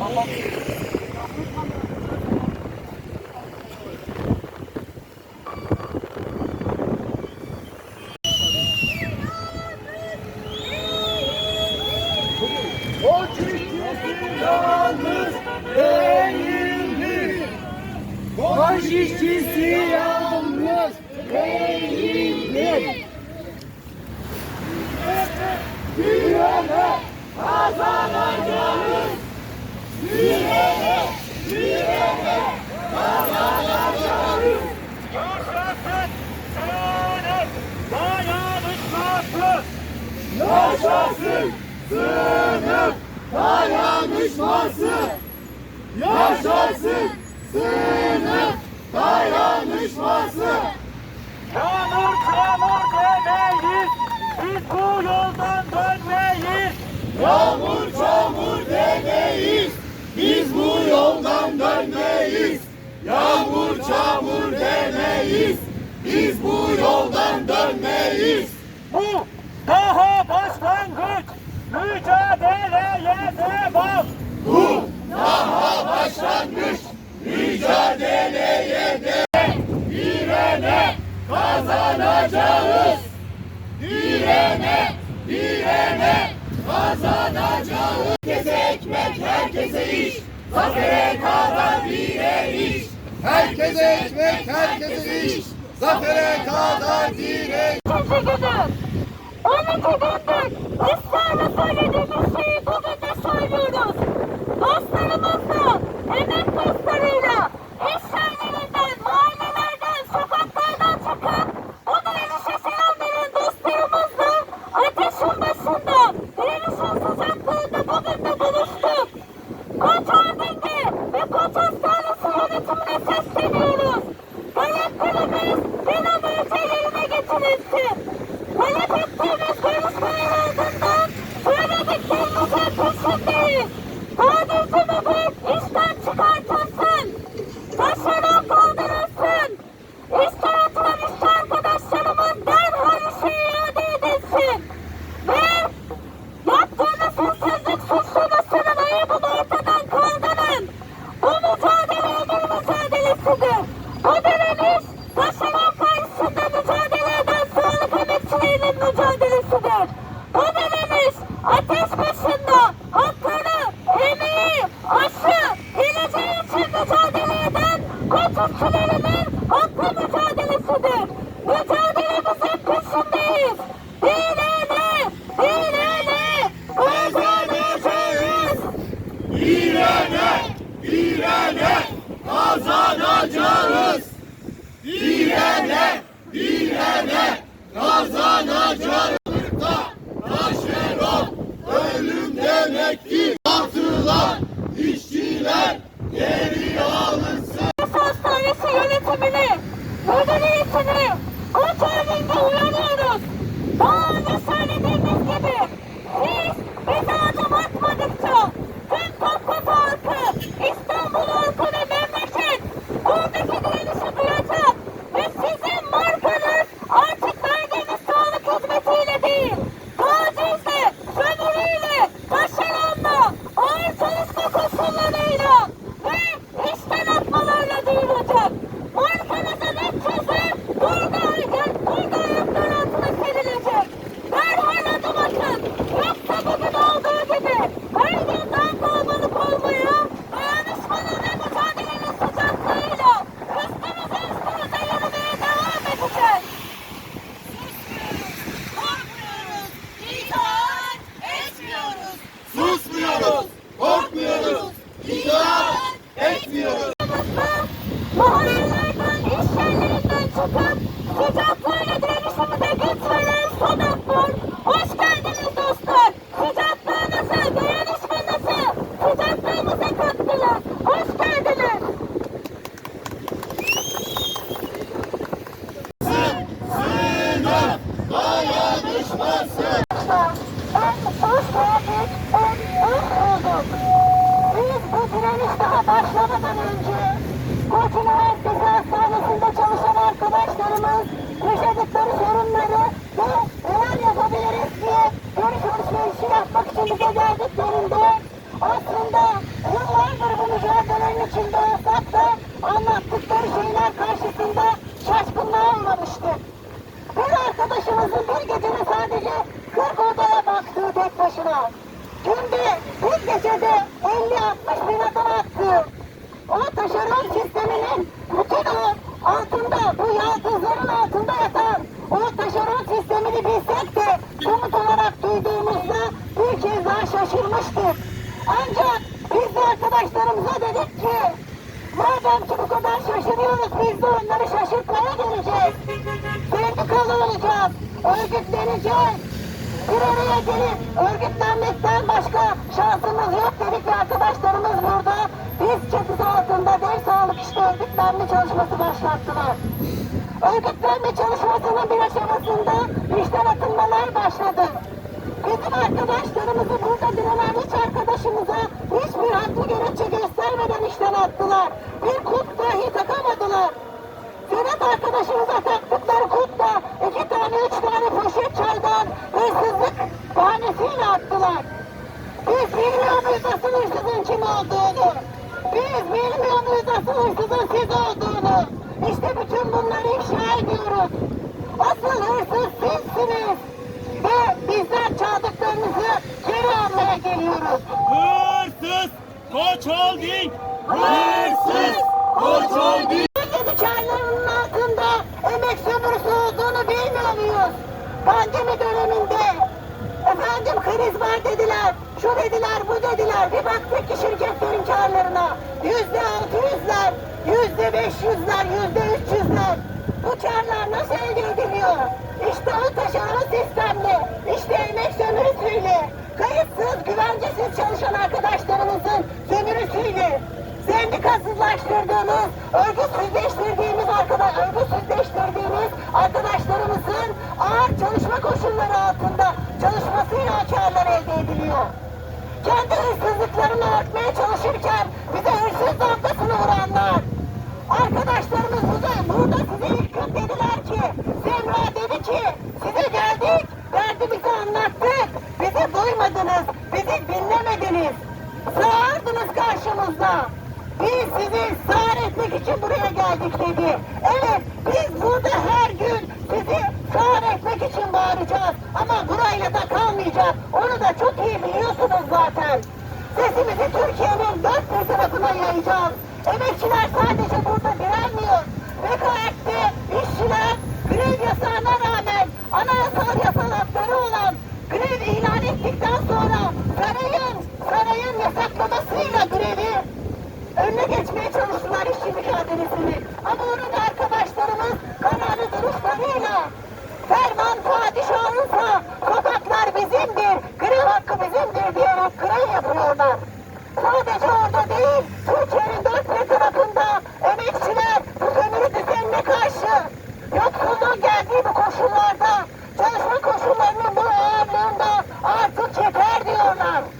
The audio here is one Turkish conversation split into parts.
Bye. yaşasın sınıf dayanışması. Yaşasın sınıf dayanışması. Yağmur çamur demeyiz, biz bu yoldan dönmeyiz. Yağmur çamur demeyiz, biz bu yoldan dönmeyiz. Yağmur çamur demeyiz, biz bu yoldan dönmeyiz. Bu başlanmış mücadeleye de direne kazanacağız. Direne, direne kazanacağız. Herkese ekmek, herkese iş, zafere kadar dire iş. Herkese ekmek, herkese iş, zafere kadar dire iş. Kaçı kadar? Onu kadar ısrarla söylediğimiz şeyi bugün de söylüyoruz. Dostlarımızla, Emek Pastanı'yla Türkçülerinin haklı mücadelesidir. Mücadelemizin peşindeyiz. Hileli, hileli kazanacağız. Hileli, hileli kazanacağız. Hileli, hileli kazanacağız. Uğramıştık. Bir arkadaşımızın bir gecede sadece 40 odaya baktığı tek başına. Günde bir gecede 50-60 bin adım attığı o taşeron sisteminin bütün o altında, bu yaldızların altında yatan o taşeron sistemini bilsek de somut olarak duyduğumuzda bir kez daha şaşırmıştık. Ancak biz de arkadaşlarımıza dedik ki madem ki bu kadar şaşırıyoruz biz de onları şaşırtmaya geleceğiz. Sendikalı olacağız, örgütleneceğiz. Bir araya gelip örgütlenmekten başka şansımız yok dedik ve arkadaşlarımız burada biz çatısı altında dev sağlık işte örgütlenme çalışması başlattılar. Örgütlenme çalışmasının bir aşamasında işten atılmalar başladı. Bizim arkadaşlarımızı burada direnen hiç arkadaşımıza hiçbir haklı gerekçe göstermeden işten attılar. Bir kut dahi takamadılar. Senet arkadaşımıza taktıkları kutla iki tane üç tane poşet çaydan hırsızlık bahanesiyle attılar. Biz bilmiyor muyuz asıl hırsızın kim olduğunu? Biz bilmiyor muyuz asıl hırsızın siz olduğunu? İşte bütün bunları ifşa ediyoruz. Asıl hırsız sizsiniz. Çaldıklarınızı geri almaya geliyoruz. Hırsız Koç Holding. Hırsız Koç Holding. Dükkanlarının altında emek sömürüsü olduğunu bilmiyor muyuz? Pandemi döneminde efendim kriz var dediler, şu dediler, bu dediler. Bir baktık ki şirketlerin karlarına yüzde altı yüzler, yüzde beş yüzler, yüzde üç yüzler. Bu karlar nasıl elde ediliyor? İşte o taşeron sistemle, işte emek sömürüsüyle, kayıtsız, güvencesiz çalışan arkadaşlarımızın sömürüsüyle, sendikasızlaştırdığımız, örgütsüzleştirdiğimiz arkadaş, örgütsüzleştirdiğimiz arkadaşlarımızın ağır çalışma koşulları altında çalışmasıyla karlar elde ediliyor. Kendi hırsızlıklarını örtmeye çalışırken bize hırsız damgasını vuranlar. Arkadaşlarımız burada, burada size ilk gün dediler ki, Semra dedi ki, size geldik, derdimizi anlattık, bizi duymadınız, bizi dinlemediniz. Sağırdınız karşımızda. Biz sizi sağır etmek için buraya geldik dedi. Evet, biz burada her gün sizi sağır etmek için bağıracağız. Ama burayla da kalmayacak. Onu da çok iyi biliyorsunuz zaten. Sesimizi Türkiye'nin dört bir tarafına yayacağız. Emekçiler sadece burada direnmiyor. Vekaette işçiler grev yasağına rağmen anayasal yasal hakları olan grev ilan ettikten sonra sarayın, sarayın yasaklamasıyla grevi önüne geçmeye çalıştılar işçi mücadelesini. Ama orada arkadaşlarımız kararlı duruşlarıyla ferman padişahınsa sokaklar bizimdir, grev hakkı bizimdir diyerek grev yapıyorlar. Sadece orada değil, Türkiye'nin dört bir tarafında emekçiler bu sömürü düzenine karşı yoksulluğun geldiği bu koşullarda çalışma koşullarının bu ağırlığında artık yeter diyorlar.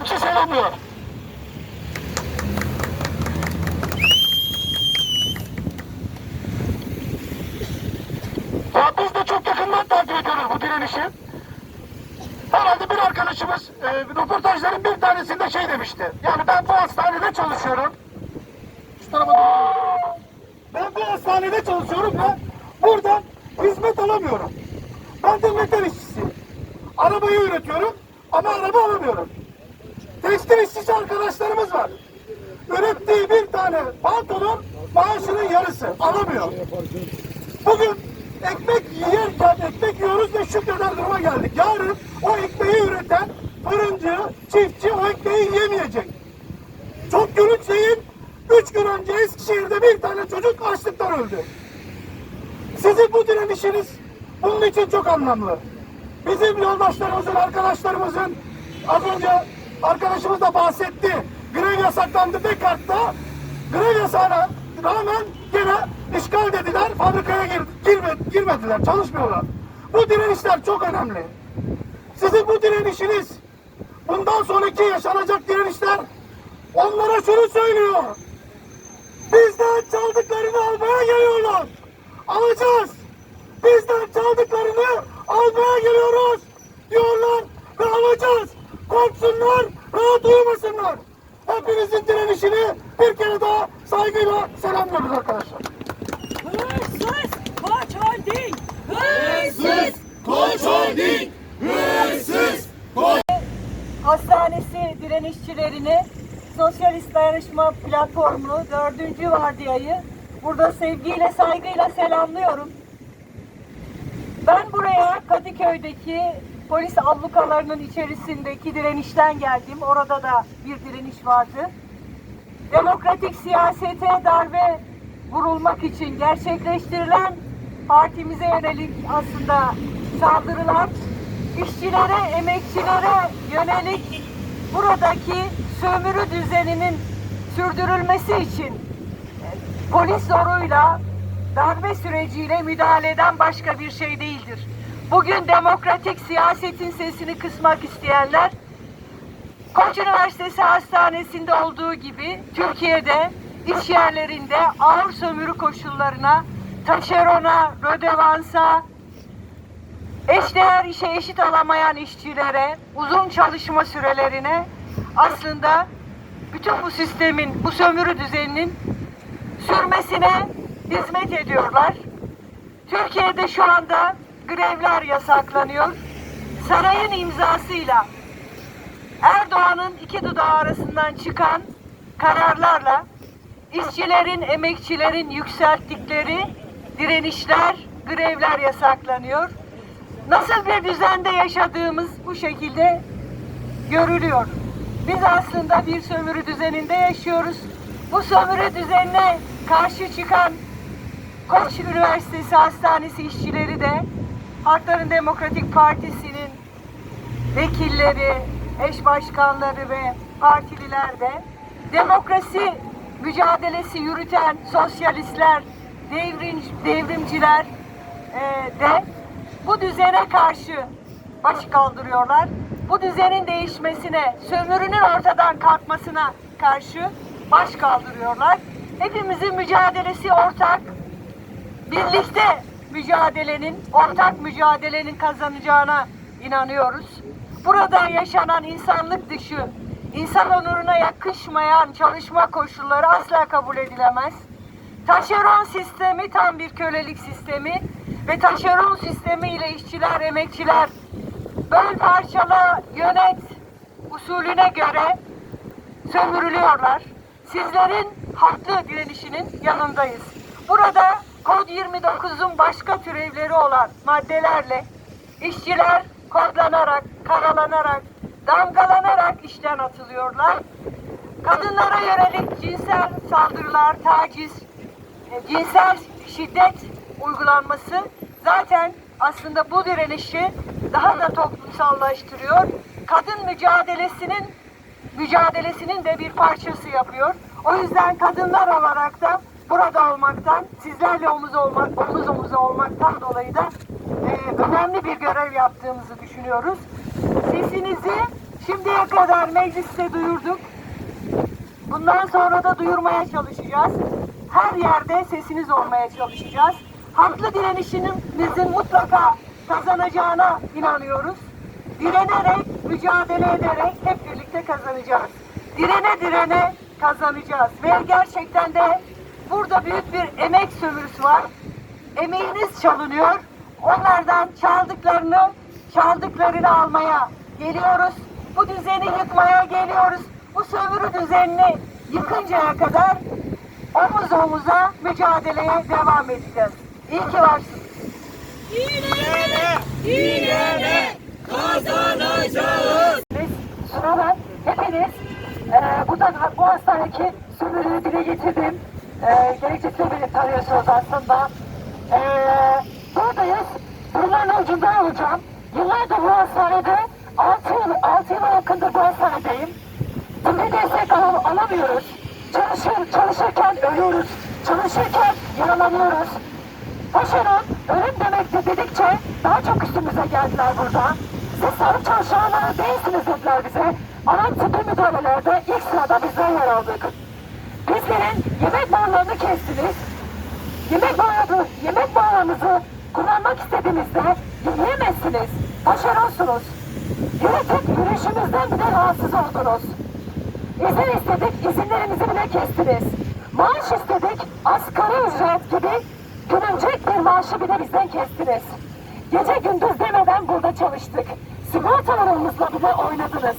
Hepsi selamlıyor. Ya biz de çok yakından takip ediyoruz bu direnişi. Herhalde bir arkadaşımız e, röportajların bir tanesinde şey demişti. Yani ben bu hastanede çalışıyorum. Şu tarafa. Ben bu hastanede çalışıyorum ve buradan hizmet alamıyorum. Ben de metal işçisiyim. Arabayı üretiyorum ama araba alamıyorum. Tekstil işçisi arkadaşlarımız var. Ürettiği bir tane pantolon maaşının yarısı alamıyor. Bugün ekmek yerken ekmek yiyoruz ve şükreder duruma geldik. Yarın o ekmeği üreten fırıncı, çiftçi o ekmeği yemeyecek. Çok gülünçleyin. Üç gün önce Eskişehir'de bir tane çocuk açlıktan öldü. Sizin bu direnişiniz bunun için çok anlamlı. Bizim yoldaşlarımızın, arkadaşlarımızın az önce arkadaşımız da bahsetti. Grev yasaklandı Descartes'ta. Grev yasağına rağmen gene işgal dediler. Fabrikaya gir, girme, girmediler, çalışmıyorlar. Bu direnişler çok önemli. Sizin bu direnişiniz, bundan sonraki yaşanacak direnişler onlara şunu söylüyor. Bizden çaldıklarını almaya geliyorlar. Alacağız. Bizden çaldıklarını almaya geliyoruz diyorlar ve alacağız. Korksunlar, rahat uyumasınlar. Hepinizin direnişini bir kere daha saygıyla selamlıyoruz arkadaşlar. Hırsız koç holding. Hırsız Koç Holding. Hırsız Koç Hastanesi direnişçilerini Sosyalist Dayanışma Platformu 4. vardiyayı burada sevgiyle saygıyla selamlıyorum. Ben buraya Kadıköy'deki polis ablukalarının içerisindeki direnişten geldim. Orada da bir direniş vardı. Demokratik siyasete darbe vurulmak için gerçekleştirilen partimize yönelik aslında saldırılar işçilere, emekçilere yönelik buradaki sömürü düzeninin sürdürülmesi için e, polis zoruyla darbe süreciyle müdahaleden başka bir şey değildir. Bugün demokratik siyasetin sesini kısmak isteyenler Koç Üniversitesi Hastanesi'nde olduğu gibi Türkiye'de iş yerlerinde ağır sömürü koşullarına, taşerona, rödevansa, eşdeğer işe eşit alamayan işçilere, uzun çalışma sürelerine aslında bütün bu sistemin, bu sömürü düzeninin sürmesine hizmet ediyorlar. Türkiye'de şu anda grevler yasaklanıyor. Sarayın imzasıyla Erdoğan'ın iki dudağı arasından çıkan kararlarla işçilerin, emekçilerin yükselttikleri direnişler, grevler yasaklanıyor. Nasıl bir düzende yaşadığımız bu şekilde görülüyor. Biz aslında bir sömürü düzeninde yaşıyoruz. Bu sömürü düzenine karşı çıkan Koç Üniversitesi Hastanesi işçileri de Halkların Demokratik Partisi'nin vekilleri, eş başkanları ve partililer de demokrasi mücadelesi yürüten sosyalistler, devrim, devrimciler e, de bu düzene karşı baş kaldırıyorlar. Bu düzenin değişmesine, sömürünün ortadan kalkmasına karşı baş kaldırıyorlar. Hepimizin mücadelesi ortak. Birlikte mücadelenin, ortak mücadelenin kazanacağına inanıyoruz. Burada yaşanan insanlık dışı, insan onuruna yakışmayan çalışma koşulları asla kabul edilemez. Taşeron sistemi tam bir kölelik sistemi ve taşeron sistemi ile işçiler, emekçiler böl parçala yönet usulüne göre sömürülüyorlar. Sizlerin haklı direnişinin yanındayız. Burada kod 29'un başka türevleri olan maddelerle işçiler kodlanarak, karalanarak, damgalanarak işten atılıyorlar. Kadınlara yönelik cinsel saldırılar, taciz, cinsel şiddet uygulanması zaten aslında bu direnişi daha da toplumsallaştırıyor. Kadın mücadelesinin mücadelesinin de bir parçası yapıyor. O yüzden kadınlar olarak da burada olmaktan, sizlerle omuz olmak, omuz omuza olmaktan dolayı da e, önemli bir görev yaptığımızı düşünüyoruz. Sesinizi şimdiye kadar mecliste duyurduk. Bundan sonra da duyurmaya çalışacağız. Her yerde sesiniz olmaya çalışacağız. Haklı direnişimizin mutlaka kazanacağına inanıyoruz. Direnerek, mücadele ederek hep birlikte kazanacağız. Direne direne kazanacağız. Ve gerçekten de burada büyük bir emek sömürüsü var. Emeğiniz çalınıyor. Onlardan çaldıklarını, çaldıklarını almaya geliyoruz. Bu düzeni yıkmaya geliyoruz. Bu sömürü düzenini yıkıncaya kadar omuz omuza mücadeleye devam edeceğiz. İyi ki varsınız. İğnele kazanacağız. Biz sunarak hepiniz e, buradan bu hastanedeki sömürüyü dile getirdim. E, beni tanıyorsunuz aslında. E, buradayız. Bunlar ucundan alacağım. Yıllardır bu hastanede 6 yıl, 6 yıla yakındır bu hastanedeyim. Tıbbi destek al- alamıyoruz. Çalışır, çalışırken ölüyoruz. Çalışırken yaralanıyoruz. Taşeron ölüm demektir dedikçe daha çok üstümüze geldiler burada. Siz sağlık çalışanları değilsiniz dediler bize. Aram tıbbi müdahalelerde ilk sırada bizden yer aldık. Bizlerin yemek bağlarını kestiniz. Yemek bağları, yemek bağlarınızı kullanmak istediğimizde yiyemezsiniz. Taşeronsunuz. Yürütüp yürüyüşümüzden bile rahatsız oldunuz. İzin istedik, izinlerimizi bile kestiniz. Maaş istedik, asgari ücret gibi gülünecek bir maaşı bile bizden kestiniz. Gece gündüz demeden burada çalıştık. Sigortalarımızla bile oynadınız.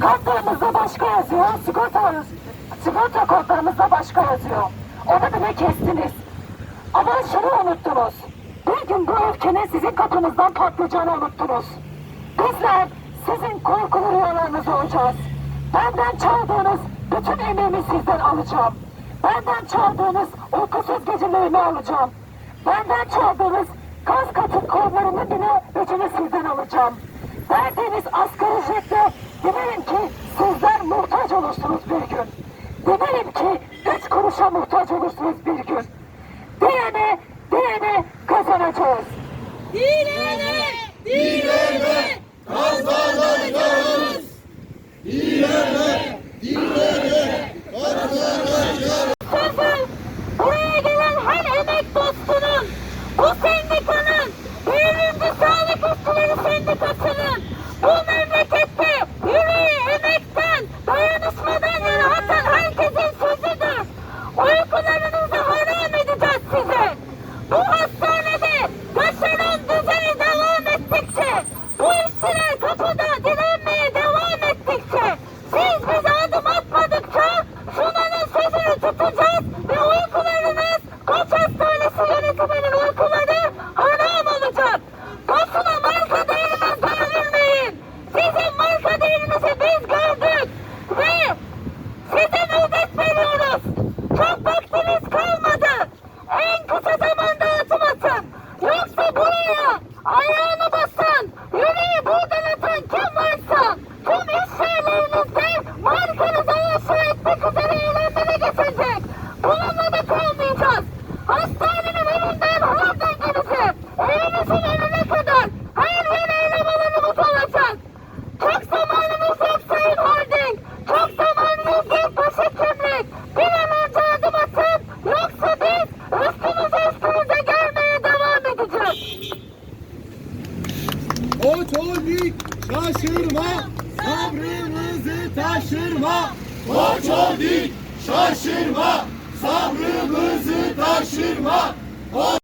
Kartlarımızda başka yazıyor, sigortalarımız, sigorta kodlarımızda başka yazıyor. Onu bile kestiniz. Ama şunu unuttunuz. Bir gün bu ülkenin sizin kapınızdan patlayacağını unuttunuz. Bizler sizin korkulu rüyalarınız olacağız. Benden çaldığınız bütün emeğimi sizden alacağım. Benden çaldığınız uykusuz gecelerimi alacağım. Benden çaldığınız gaz katı kollarını bile öcünü sizden alacağım. Verdiğiniz asgari ücretle dilerim ki sizler muhtaç olursunuz bir gün. Dilerim ki üç kuruşa muhtaç olursunuz bir gün. Diyene, diyene kazanacağız. Dilene, dilene kazanacağız. Dilene, dilene kazanacağız. Sözüm buraya gelen her emek dostunun, bu sendikanın, Devrimci Sağlık İşçileri Sendikası'nın